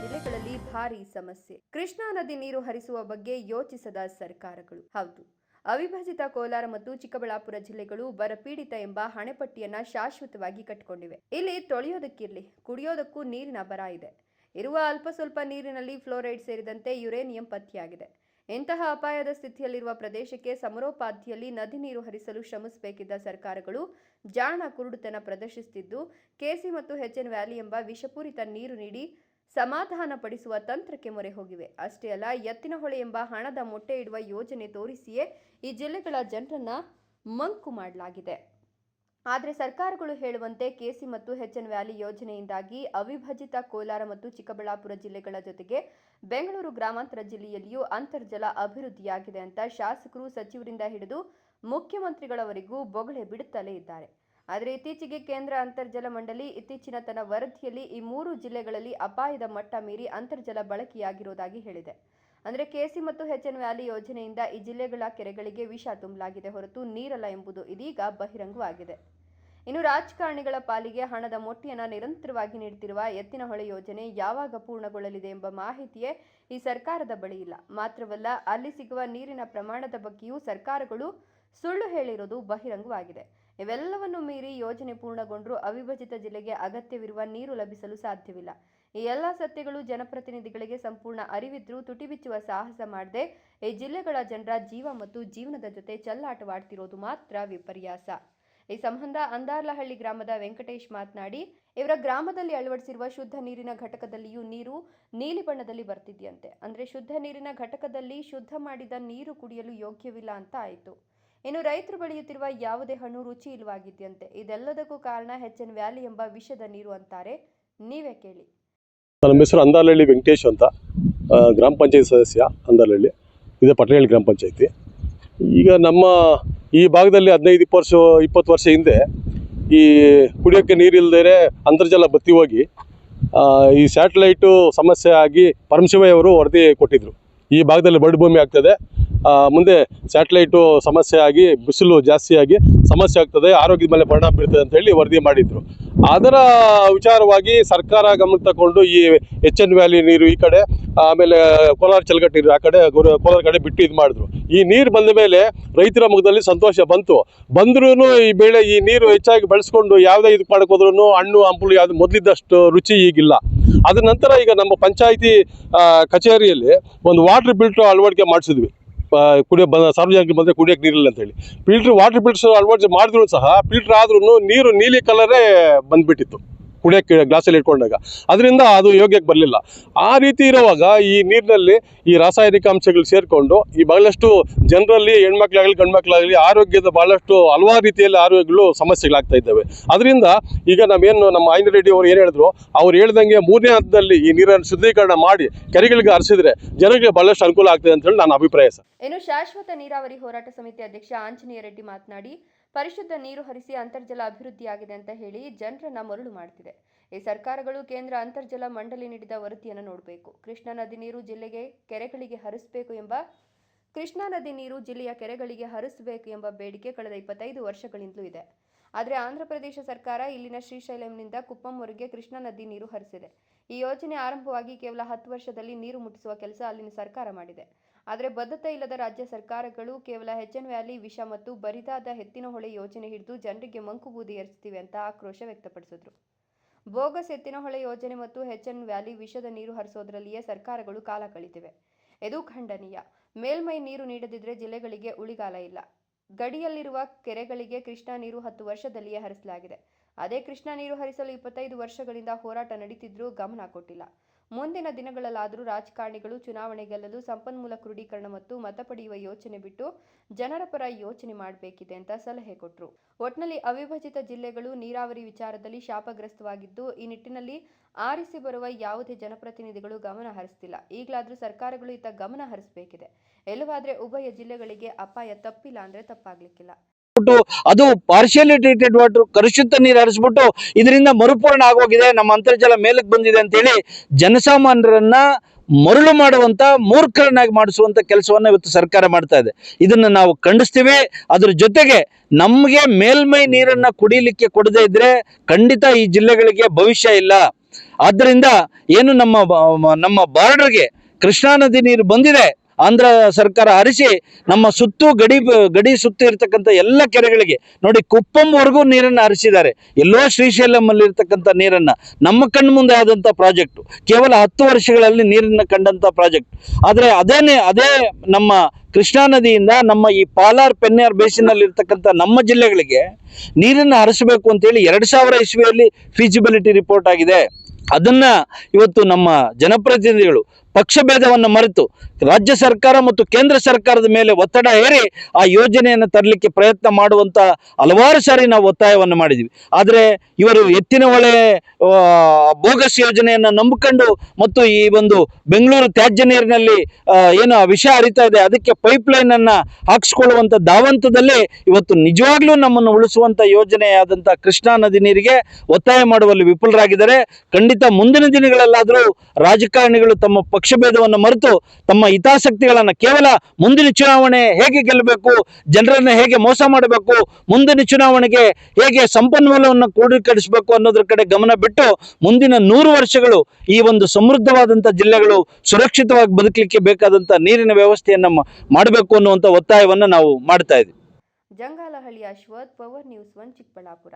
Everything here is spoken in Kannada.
ಜಿಲ್ಲೆಗಳಲ್ಲಿ ಭಾರೀ ಸಮಸ್ಯೆ. ಕೃಷ್ಣಾ ನದಿ ನೀರು ಹರಿಸುವ ಬಗ್ಗೆ ಯೋಚಿಸದ ಸರ್ಕಾರಗಳು. ಹೌದು, ಅವಿಭಜಿತ ಕೋಲಾರ ಮತ್ತು ಚಿಕ್ಕಬಳ್ಳಾಪುರ ಜಿಲ್ಲೆಗಳು ಬರಪೀಡಿತ ಎಂಬ ಹಣೆಪಟ್ಟಿಯನ್ನ ಶಾಶ್ವತವಾಗಿ ಕಟ್ಟಿಕೊಂಡಿವೆ. ಇಲ್ಲಿ ತೊಳೆಯೋದಕ್ಕಿರ್ಲಿ, ಕುಡಿಯೋದಕ್ಕೂ ನೀರಿನ ಬರ ಇದೆ. ಇರುವ ಅಲ್ಪ ಸ್ವಲ್ಪ ನೀರಿನಲ್ಲಿ ಫ್ಲೋರೈಡ್ ಸೇರಿದಂತೆ ಯುರೇನಿಯಂ ಪತ್ತೆಯಾಗಿದೆ. ಇಂತಹ ಅಪಾಯದ ಸ್ಥಿತಿಯಲ್ಲಿರುವ ಪ್ರದೇಶಕ್ಕೆ ಸಮರೋಪಾದಿಯಲ್ಲಿ ನದಿ ನೀರು ಹರಿಸಲು ಶ್ರಮಿಸಬೇಕಿದ್ದ ಸರ್ಕಾರಗಳು ಜಾಣ ಕುರುಡುತನ ಪ್ರದರ್ಶಿಸುತ್ತಿದ್ದು, ಕೆಸಿ ಮತ್ತು ಎನ್ ವ್ಯಾಲಿ ಎಂಬ ವಿಷಪೂರಿತ ನೀರು ನೀಡಿ ಸಮಾಧಾನ ಪಡಿಸುವ ತಂತ್ರಕ್ಕೆ ಮೊರೆ ಹೋಗಿವೆ. ಅಷ್ಟೇ ಅಲ್ಲ ಎತ್ತಿನಹೊಳೆ ಎಂಬ ಹಣದ ಮೊಟ್ಟೆ ಇಡುವ ಯೋಜನೆ ತೋರಿಸಿಯೇ ಈ ಜಿಲ್ಲೆಗಳ ಜನರನ್ನ ಮಂಕು ಮಾಡಲಾಗಿದೆ. ಆದರೆ ಸರ್ಕಾರಗಳು ಹೇಳುವಂತೆ ಕೆಸಿ ಮತ್ತು ಎನ್ ವ್ಯಾಲಿ ಯೋಜನೆಯಿಂದಾಗಿ ಅವಿಭಜಿತ ಕೋಲಾರ ಮತ್ತು ಚಿಕ್ಕಬಳ್ಳಾಪುರ ಜಿಲ್ಲೆಗಳ ಜೊತೆಗೆ ಬೆಂಗಳೂರು ಗ್ರಾಮಾಂತರ ಜಿಲ್ಲೆಯಲ್ಲಿಯೂ ಅಂತರ್ಜಲ ಅಭಿವೃದ್ಧಿಯಾಗಿದೆ ಅಂತ ಶಾಸಕರು ಸಚಿವರಿಂದ ಹಿಡಿದು ಮುಖ್ಯಮಂತ್ರಿಗಳವರೆಗೂ ಬೊಗಳೆ ಬಿಡುತ್ತಲೇ ಇದ್ದಾರೆ. ಆದರೆ ಇತ್ತೀಚೆಗೆ ಕೇಂದ್ರ ಅಂತರ್ಜಲ ಮಂಡಳಿ ಇತ್ತೀಚಿನ ತನ್ನ ವರದಿಯಲ್ಲಿ ಈ ಮೂರು ಜಿಲ್ಲೆಗಳಲ್ಲಿ ಅಪಾಯದ ಮಟ್ಟ ಮೀರಿ ಅಂತರ್ಜಲ ಬಳಕೆಯಾಗಿರುವುದಾಗಿ ಹೇಳಿದೆ. ಅಂದರೆ ಕೆಸಿ ಮತ್ತು ಎನ್ ವ್ಯಾಲಿ ಯೋಜನೆಯಿಂದ ಈ ಜಿಲ್ಲೆಗಳ ಕೆರೆಗಳಿಗೆ ವಿಷ ತುಂಬಲಾಗಿದೆ ಹೊರತು ನೀರಲ್ಲ ಎಂಬುದು ಇದೀಗ ಬಹಿರಂಗವಾಗಿದೆ. ಇನ್ನು ರಾಜಕಾರಣಿಗಳ ಪಾಲಿಗೆ ಹಣದ ಮೊಟ್ಟೆಯನ್ನು ನಿರಂತರವಾಗಿ ನೀಡುತ್ತಿರುವ ಎತ್ತಿನಹೊಳೆ ಯೋಜನೆ ಯಾವಾಗ ಪೂರ್ಣಗೊಳ್ಳಲಿದೆ ಎಂಬ ಮಾಹಿತಿಯೇ ಈ ಸರ್ಕಾರದ ಬಳಿ ಇಲ್ಲ. ಮಾತ್ರವಲ್ಲ, ಅಲ್ಲಿ ಸಿಗುವ ನೀರಿನ ಪ್ರಮಾಣದ ಬಗ್ಗೆಯೂ ಸರ್ಕಾರಗಳು ಸುಳ್ಳು ಹೇಳಿರುವುದು ಬಹಿರಂಗವಾಗಿದೆ. ಇವೆಲ್ಲವನ್ನು ಮೀರಿ ಯೋಜನೆ ಪೂರ್ಣಗೊಂಡರೂ ಅವಿಭಜಿತ ಜಿಲ್ಲೆಗೆ ಅಗತ್ಯವಿರುವ ನೀರು ಲಭಿಸಲು ಸಾಧ್ಯವಿಲ್ಲ. ಈ ಎಲ್ಲ ಸತ್ಯಗಳು ಜನಪ್ರತಿನಿಧಿಗಳಿಗೆ ಸಂಪೂರ್ಣ ಅರಿವಿದ್ರೂ ತುಟಿಬಿಚ್ಚುವ ಸಾಹಸ ಮಾಡದೆ ಈ ಜಿಲ್ಲೆಗಳ ಜನರ ಜೀವ ಮತ್ತು ಜೀವನದ ಜೊತೆ ಚಲ್ಲಾಟವಾಡ್ತಿರೋದು ಮಾತ್ರ ವಿಪರ್ಯಾಸ. ಈ ಸಂಬಂಧ ಅಂದಾರ್ಲಹಳ್ಳಿ ಗ್ರಾಮದ ವೆಂಕಟೇಶ್ ಮಾತನಾಡಿ, ಇವರ ಗ್ರಾಮದಲ್ಲಿ ಅಳವಡಿಸಿರುವ ಶುದ್ಧ ನೀರಿನ ಘಟಕದಲ್ಲಿಯೂ ನೀರು ನೀಲಿ ಬಣ್ಣದಲ್ಲಿ ಬರ್ತಿದೆಯಂತೆ. ಅಂದರೆ ಶುದ್ಧ ನೀರಿನ ಘಟಕದಲ್ಲಿ ಶುದ್ಧ ಮಾಡಿದ ನೀರು ಕುಡಿಯಲು ಯೋಗ್ಯವಿಲ್ಲ ಅಂತ ಆಯಿತು. ಇನ್ನು ರೈತರು ಬೆಳೆಯುತ್ತಿರುವ ಯಾವುದೇ ಹಣ್ಣು ರುಚಿ ಇಲ್ವಾಗಿದೆಯಂತೆ ಇದೆಲ್ಲದಕ್ಕೂ ಕಾರಣ ಎನ್ ವ್ಯಾಲಿ ಎಂಬ ವಿಷದ ನೀರು ಅಂತಾರೆ. ನೀವೇ ಕೇಳಿ. ನಮ್ಮ ಹೆಸರು ಅಂದಾಲಹಳ್ಳಿ ವೆಂಕಟೇಶ್ ಅಂತ. ಗ್ರಾಮ ಪಂಚಾಯತ್ ಸದಸ್ಯ ಅಂದಾಲಹಳ್ಳಿ ಇದು ಪಟ್ಟಣಹಳ್ಳಿ ಗ್ರಾಮ ಪಂಚಾಯತಿ. ಈಗ ನಮ್ಮ ಈ ಭಾಗದಲ್ಲಿ ಹದಿನೈದು, ಇಪ್ಪತ್ತು ವರ್ಷ ಇಪ್ಪತ್ತು ವರ್ಷ ಹಿಂದೆ ಈ ಕುಡಿಯೋಕ್ಕೆ ನೀರಿಲ್ಲದೇ ಅಂತರ್ಜಲ ಬತ್ತಿ ಹೋಗಿ ಈ ಸ್ಯಾಟಲೈಟು ಸಮಸ್ಯೆ ಆಗಿ ಪರಮಶಿವಯ್ಯವರು ವರದಿ ಕೊಟ್ಟಿದ್ದರು ಈ ಭಾಗದಲ್ಲಿ ಬರಡು ಭೂಮಿ ಆಗ್ತದೆ. ಮುಂದೆ ಸ್ಯಾಟಲೈಟು ಸಮಸ್ಯೆ ಆಗಿ, ಬಿಸಿಲು ಜಾಸ್ತಿ ಆಗಿ ಸಮಸ್ಯೆ ಆಗ್ತದೆ, ಆರೋಗ್ಯದ ಮೇಲೆ ಪರಿಣಾಮ ಬೀಳ್ತದೆ ಅಂತ ಹೇಳಿ ವರದಿ ಮಾಡಿದ್ರು. ಅದರ ವಿಚಾರವಾಗಿ ಸರ್ಕಾರ ಗಮನಕ್ಕೆ ತಗೊಂಡು ಈ ಎಚ್ ಎನ್ ವ್ಯಾಲಿ ನೀರು ಈ ಕಡೆ, ಆಮೇಲೆ ಕೋಲಾರ ಚಲಗಟ್ಟಿ ಆ ಕಡೆ ಕೋಲಾರ ಕಡೆ ಬಿಟ್ಟು ಇದು ಮಾಡಿದ್ರು. ಈ ನೀರು ಬಂದ ಮೇಲೆ ರೈತರ ಮುಖದಲ್ಲಿ ಸಂತೋಷ ಬಂತು. ಬಂದ್ರೂ ಈ ಬೆಳೆ, ಈ ನೀರು ಹೆಚ್ಚಾಗಿ ಬಳಸ್ಕೊಂಡು ಯಾವುದೇ ಇದು ಮಾಡಕ್ ಹೋದ್ರೂ ಹಣ್ಣು, ಹಂಪಲು ಯಾವ್ದು ಮೊದಲಿದ್ದಷ್ಟು ರುಚಿ ಈಗಿಲ್ಲ. ಅದ ನಂತರ ಈಗ ನಮ್ಮ ಪಂಚಾಯಿತಿ ಕಚೇರಿಯಲ್ಲಿ ಒಂದು ವಾಟರ್ ಬಿಲ್ಟು ಅಳವಡಿಕೆ ಮಾಡಿಸಿದ್ವಿ. ಕುಡಿಯೋ ಬಂದ ಸಾರ್ವಜನಿಕ ಬಂದರೆ ಕುಡಿಯೋಕೆ ನೀರಿಲ್ಲ ಅಂತೇಳಿ ಫಿಲ್ಟ್ರ್, ವಾಟರ್ ಫಿಲ್ಟರ್ ಅಳವಡಿಕೆ ಮಾಡಿದ್ರು ಸಹ, ಫಿಲ್ಟ್ರ್ ಆದ್ರೂ ನೀರು ನೀಲಿ ಕಲರೇ ಬಂದ್ಬಿಟ್ಟಿತ್ತು. ಕುಡಿಯೋಕ್ಕೆ ಗ್ಲಾಸಲ್ಲಿ ಇಟ್ಕೊಂಡಾಗ. ಅದರಿಂದ ಅದು ಯೋಗ್ಯಕ್ಕೆ ಬರಲಿಲ್ಲ. ಆ ರೀತಿ ಇರುವಾಗ ಈ ನೀರಿನಲ್ಲಿ ಈ ರಾಸಾಯನಿಕ ಅಂಶಗಳು ಸೇರಿಕೊಂಡು ಈ ಬಹಳಷ್ಟು ಜನರಲ್ಲಿ ಹೆಣ್ಮಕ್ಳಾಗಲಿ, ಗಂಡ್ಮಕ್ಳಾಗಲಿ ಆರೋಗ್ಯದ ಬಹಳಷ್ಟು ಹಲವಾರು ರೀತಿಯಲ್ಲಿ ಆರೋಗ್ಯಗಳು ಸಮಸ್ಯೆಗಳಾಗ್ತಾ ಇದ್ದಾವೆ. ಅದರಿಂದ ಈಗ ನಾವೇನು ನಮ್ಮ ಆಯ್ನ ರೆಡ್ಡಿ ಅವರು ಏನು ಹೇಳಿದ್ರು, ಅವ್ರು ಹೇಳ್ದಂಗೆ ಮೂರನೇ ಹಂತದಲ್ಲಿ ಈ ನೀರನ್ನು ಶುದ್ಧೀಕರಣ ಮಾಡಿ ಕೆರೆಗಳಿಗೆ ಹರಿಸಿದ್ರೆ ಜನರಿಗೆ ಬಹಳಷ್ಟು ಅನುಕೂಲ ಆಗ್ತದೆ ಅಂತ ಹೇಳಿ ನನ್ನ ಅಭಿಪ್ರಾಯ ಸರ್. ಇನ್ನು ಶಾಶ್ವತ ನೀರಾವರಿ ಹೋರಾಟ ಸಮಿತಿ ಅಧ್ಯಕ್ಷ ಆಂಜನೇಯ ರೆಡ್ಡಿ ಮಾತನಾಡಿ, ಪರಿಶುದ್ಧ ನೀರು ಹರಿಸಿ ಅಂತರ್ಜಲ ಅಭಿವೃದ್ಧಿಯಾಗಿದೆ ಅಂತ ಹೇಳಿ ಜನರನ್ನ ಮರಳು ಮಾಡ್ತಿದೆ. ಈ ಸರ್ಕಾರಗಳು ಕೇಂದ್ರ ಅಂತರ್ಜಲ ಮಂಡಳಿ ನೀಡಿದ ವರದಿಯನ್ನು ನೋಡಬೇಕು. ಕೃಷ್ಣಾ ನದಿ ನೀರು ಜಿಲ್ಲೆಗೆ ಕೆರೆಗಳಿಗೆ ಹರಿಸಬೇಕು ಎಂಬ ಕೃಷ್ಣಾ ನದಿ ನೀರು ಜಿಲ್ಲೆಯ ಕೆರೆಗಳಿಗೆ ಹರಿಸಬೇಕು ಎಂಬ ಬೇಡಿಕೆ ಕಳೆದ ಇಪ್ಪತ್ತೈದು ವರ್ಷಗಳಿಂದಲೂ ಇದೆ. ಆದರೆ ಆಂಧ್ರಪ್ರದೇಶ ಸರ್ಕಾರ ಇಲ್ಲಿನ ಶ್ರೀಶೈಲಂನಿಂದ ಕುಪ್ಪಂವರೆಗೆ ಕೃಷ್ಣಾ ನದಿ ನೀರು ಹರಿಸಿದೆ. ಈ ಯೋಜನೆ ಆರಂಭವಾಗಿ ಕೇವಲ ಹತ್ತು ವರ್ಷದಲ್ಲಿ ನೀರು ಮುಟ್ಟಿಸುವ ಕೆಲಸ ಅಲ್ಲಿನ ಸರ್ಕಾರ ಮಾಡಿದೆ. ಆದರೆ ಬದ್ಧತೆ ಇಲ್ಲದ ರಾಜ್ಯ ಸರ್ಕಾರಗಳು ಕೇವಲ ಎನ್ ವ್ಯಾಲಿ, ವಿಷ ಮತ್ತು ಬರಿದಾದ ಎತ್ತಿನಹೊಳೆ ಯೋಜನೆ ಹಿಡಿದು ಜನರಿಗೆ ಮಂಕು ಬೂದಿ ಅಂತ ಆಕ್ರೋಶ ವ್ಯಕ್ತಪಡಿಸಿದ್ರು. ಬೋಗಸ್ ಎತ್ತಿನಹೊಳೆ ಯೋಜನೆ ಮತ್ತು ಎನ್ ವ್ಯಾಲಿ ವಿಷದ ನೀರು ಹರಿಸೋದ್ರಲ್ಲಿಯೇ ಸರ್ಕಾರಗಳು ಕಾಲ ಕಳಿತಿವೆ. ಇದು ಖಂಡನೀಯ. ಮೇಲ್ಮೈ ನೀರು ನೀಡದಿದ್ರೆ ಜಿಲ್ಲೆಗಳಿಗೆ ಉಳಿಗಾಲ ಇಲ್ಲ. ಗಡಿಯಲ್ಲಿರುವ ಕೆರೆಗಳಿಗೆ ಕೃಷ್ಣಾ ನೀರು ಹತ್ತು ವರ್ಷದಲ್ಲಿಯೇ ಹರಿಸಲಾಗಿದೆ. ಅದೇ ಕೃಷ್ಣಾ ನೀರು ಹರಿಸಲು ಇಪ್ಪತ್ತೈದು ವರ್ಷಗಳಿಂದ ಹೋರಾಟ ನಡೀತಿದ್ರೂ ಗಮನ ಕೊಟ್ಟಿಲ್ಲ. ಮುಂದಿನ ದಿನಗಳಲ್ಲಾದರೂ ರಾಜಕಾರಣಿಗಳು ಚುನಾವಣೆ ಗೆಲ್ಲಲು ಸಂಪನ್ಮೂಲ ಕ್ರೋಢೀಕರಣ ಮತ್ತು ಮತ ಪಡೆಯುವ ಯೋಚನೆ ಬಿಟ್ಟು ಜನರ ಪರ ಯೋಚನೆ ಮಾಡಬೇಕಿದೆ ಅಂತ ಸಲಹೆ ಕೊಟ್ಟರು ಒಟ್ನಲ್ಲಿ ಅವಿಭಜಿತ ಜಿಲ್ಲೆಗಳು ನೀರಾವರಿ ವಿಚಾರದಲ್ಲಿ ಶಾಪಗ್ರಸ್ತವಾಗಿದ್ದು, ಈ ನಿಟ್ಟಿನಲ್ಲಿ ಆರಿಸಿ ಬರುವ ಯಾವುದೇ ಜನಪ್ರತಿನಿಧಿಗಳು ಗಮನ ಹರಿಸ್ತಿಲ್ಲ. ಈಗಲಾದರೂ ಸರ್ಕಾರಗಳು ಇತ್ತ ಗಮನ ಹರಿಸಬೇಕಿದೆ. ಎಲ್ಲವಾದ್ರೆ ಉಭಯ ಜಿಲ್ಲೆಗಳಿಗೆ ಅಪಾಯ ತಪ್ಪಿಲ್ಲ ಅಂದರೆ ತಪ್ಪಾಗ್ಲಿಕ್ಕಿಲ್ಲ. ಅದು ಪಾರ್ಶಿಯಲಿ ಟ್ರೀಟೆಡ್ ವಾಟರ್ ಕಲುಷಿತ ನೀರು ಹರಿಸ್ಬಿಟ್ಟು ಇದರಿಂದ ಮರುಪೂರಣ ಆಗೋಗಿದೆ. ನಮ್ಮ ಅಂತರ್ಜಲ ಮೇಲಕ್ಕೆ ಬಂದಿದೆ ಅಂತೇಳಿ ಜನಸಾಮಾನ್ಯರನ್ನ ಮರಳು ಮಾಡುವಂತ ಮೂರ್ಖರನ್ನಾಗಿ ಮಾಡಿಸುವಂತ ಕೆಲಸವನ್ನ ಇವತ್ತು ಸರ್ಕಾರ ಮಾಡ್ತಾ ಇದೆ. ಇದನ್ನ ನಾವು ಖಂಡಿಸ್ತೀವಿ. ಅದ್ರ ಜೊತೆಗೆ ನಮಗೆ ಮೇಲ್ಮೈ ನೀರನ್ನ ಕುಡಿಲಿಕ್ಕೆ ಕೊಡದೇ ಇದ್ರೆ ಖಂಡಿತ ಈ ಜಿಲ್ಲೆಗಳಿಗೆ ಭವಿಷ್ಯ ಇಲ್ಲ. ಆದ್ದರಿಂದ ಏನು ನಮ್ಮ ನಮ್ಮ ಬಾರ್ಡರ್ಗೆ ಕೃಷ್ಣಾ ನದಿ ನೀರು ಬಂದಿದೆ. ಆಂಧ್ರ ಸರ್ಕಾರ ಹರಿಸಿ ನಮ್ಮ ಸುತ್ತು ಗಡಿ ಗಡಿ ಸುತ್ತು ಇರ್ತಕ್ಕಂಥ ಎಲ್ಲ ಕೆರೆಗಳಿಗೆ ನೋಡಿ ಕುಪ್ಪಂವರೆಗೂ ನೀರನ್ನು ಹರಿಸಿದ್ದಾರೆ. ಎಲ್ಲೋ ಶ್ರೀಶೈಲಂ ಅಲ್ಲಿ ಇರ್ತಕ್ಕಂಥ ನೀರನ್ನ, ನಮ್ಮ ಕಣ್ಣು ಮುಂದೆ ಆದಂಥ ಪ್ರಾಜೆಕ್ಟ್, ಕೇವಲ ಹತ್ತು ವರ್ಷಗಳಲ್ಲಿ ನೀರನ್ನು ಕಂಡಂಥ ಪ್ರಾಜೆಕ್ಟ್. ಆದರೆ ಅದೇನೇ, ಅದೇ ನಮ್ಮ ಕೃಷ್ಣಾ ನದಿಯಿಂದ ನಮ್ಮ ಈ ಪಾಲಾರ್ ಪೆನ್ಯಾರ್ ಬೇಸಿನಲ್ಲಿ ಇರ್ತಕ್ಕಂಥ ನಮ್ಮ ಜಿಲ್ಲೆಗಳಿಗೆ ನೀರನ್ನು ಹರಿಸಬೇಕು ಅಂತೇಳಿ ಎರಡು ಸಾವಿರ ಇಸ್ವಿಯಲ್ಲಿ ಫೀಸಿಬಿಲಿಟಿ ರಿಪೋರ್ಟ್ ಆಗಿದೆ. ಅದನ್ನ ಇವತ್ತು ನಮ್ಮ ಜನಪ್ರತಿನಿಧಿಗಳು ಪಕ್ಷ ಭೇದವನ್ನು ಮರೆತು ರಾಜ್ಯ ಸರ್ಕಾರ ಮತ್ತು ಕೇಂದ್ರ ಸರ್ಕಾರದ ಮೇಲೆ ಒತ್ತಡ ಹೇರಿ ಆ ಯೋಜನೆಯನ್ನು ತರಲಿಕ್ಕೆ ಪ್ರಯತ್ನ ಮಾಡುವಂತ ಹಲವಾರು ಸಾರಿ ನಾವು ಒತ್ತಾಯವನ್ನು ಮಾಡಿದ್ವಿ. ಆದರೆ ಇವರು ಎತ್ತಿನ ಹೊಳೆ ಬೋಗಸ್ ಯೋಜನೆಯನ್ನು ನಂಬಿಕೊಂಡು ಮತ್ತು ಈ ಒಂದು ಬೆಂಗಳೂರು ತ್ಯಾಜ್ಯ ನೀರಿನಲ್ಲಿ ಏನು ವಿಷ ಹರಿತಾ ಇದೆ, ಅದಕ್ಕೆ ಪೈಪ್ ಲೈನ್ ಅನ್ನ ಹಾಕಿಸ್ಕೊಳ್ಳುವಂತ ಧಾವಂತದಲ್ಲಿ ಇವತ್ತು ನಿಜವಾಗ್ಲೂ ನಮ್ಮನ್ನು ಉಳಿಸುವಂತ ಯೋಜನೆಯಾದಂತ ಕೃಷ್ಣಾ ನದಿ ನೀರಿಗೆ ಒತ್ತಾಯ ಮಾಡುವಲ್ಲಿ ವಿಫಲರಾಗಿದ್ದಾರೆ. ಖಂಡಿತ ಮುಂದಿನ ದಿನಗಳಲ್ಲಾದರೂ ರಾಜಕಾರಣಿಗಳು ತಮ್ಮ ಪಕ್ಷಭೇದವನ್ನು ಮರೆತು ತಮ್ಮ ಹಿತಾಸಕ್ತಿಗಳನ್ನು ಕೇವಲ ಮುಂದಿನ ಚುನಾವಣೆ ಹೇಗೆ ಗೆಲ್ಲಬೇಕು, ಜನರನ್ನು ಹೇಗೆ ಮೋಸ ಮಾಡಬೇಕು, ಮುಂದಿನ ಚುನಾವಣೆಗೆ ಹೇಗೆ ಸಂಪನ್ಮೂಲವನ್ನು ಕ್ರೋಢೀಕರಿಸಬೇಕು ಅನ್ನೋದ್ರ ಕಡೆ ಗಮನ ಬಿಟ್ಟು ಮುಂದಿನ ನೂರು ವರ್ಷಗಳು ಈ ಒಂದು ಸಮೃದ್ಧವಾದಂಥ ಜಿಲ್ಲೆಗಳು ಸುರಕ್ಷಿತವಾಗಿ ಬದುಕಲಿಕ್ಕೆ ಬೇಕಾದಂಥ ನೀರಿನ ವ್ಯವಸ್ಥೆಯನ್ನು ಮಾಡಬೇಕು ಅನ್ನುವಂಥ ಒತ್ತಾಯವನ್ನು ನಾವು ಮಾಡ್ತಾ ಇದ್ದೀವಿ. Jangalahalli Ashwath, power news one Chikkaballapur.